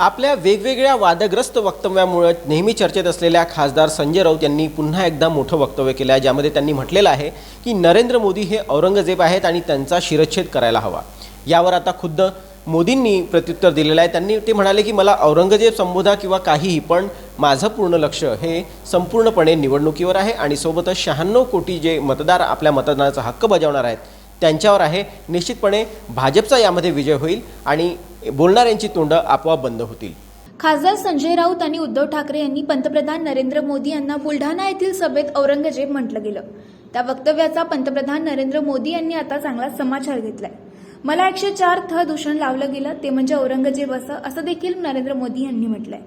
आपल्या वेगवेगळ्या वादग्रस्त वक्तव्यामुळे नेहमी चर्चेत असलेल्या खासदार संजय राऊत यांनी पुन्हा एकदा मोठं वक्तव्य केलं आहे ज्यामध्ये त्यांनी म्हटलेलं आहे की नरेंद्र मोदी हे औरंगजेब आहेत आणि त्यांचा शिरच्छेद करायला हवा. यावर आता खुद्द मोदींनी प्रत्युत्तर दिलेलं आहे. त्यांनी ते म्हणाले की मला औरंगजेब संबोधा किंवा काहीही पण माझं पूर्ण लक्ष हे संपूर्णपणे निवडणुकीवर आहे आणि सोबतच शहाण्णव कोटी जे मतदार आपल्या मतदानाचा हक्क बजावणार आहेत त्यांच्यावर आहे. निश्चितपणे भाजपचा यामध्ये विजय होईल आणि बोलणाऱ्यांची तोंडं आपोआप बंद होतील. खासदार संजय राऊत आणि उद्धव ठाकरे यांनी पंतप्रधान नरेंद्र मोदी यांना बुलढाणा येथील सभेत औरंगजेब म्हटलं गेलं. त्या वक्तव्याचा पंतप्रधान नरेंद्र मोदी यांनी आता चांगला समाचार घेतलाय. मला एकशे चार थ दूषण लावलं गेलं ते म्हणजे औरंगजेब असं असं देखील नरेंद्र मोदी यांनी म्हटलंय.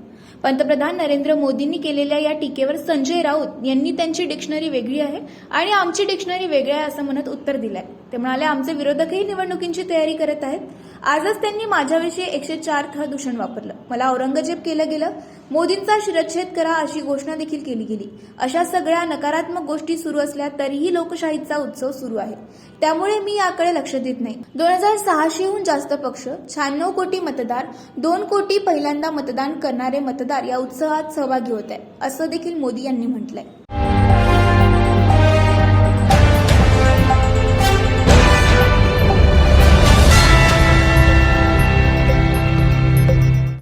पंतप्रधान नरेंद्र मोदींनी केलेल्या या टीकेवर संजय राऊत यांनी त्यांची डिक्शनरी वेगळी आहे आणि आमची डिक्शनरी वेगळी आहे असं म्हणत उत्तर दिलंय. ते म्हणाले आमचे विरोधकही निवडणुकींची तयारी करत आहेत. आजच त्यांनी माझ्याविषयी एकशे चार थ दूषण वापरलं. मला औरंगजेब केलं गेलं. मोदींचा शिरच्छेद करा अशी घोषणा देखील केली गेली. अशा सगळ्या नकारात्मक गोष्टी सुरू असल्या तरीही लोकशाहीचा उत्सव सुरू आहे. त्यामुळे मी याकडे लक्ष देत नाही. दोन हजार सहाशेहून जास्त पक्ष शहाण्णव कोटी मतदार दोन कोटी पहिल्यांदा मतदान करणारे मतदार या उत्सवात सहभागी होत आहे असं देखील मोदी यांनी म्हटलंय.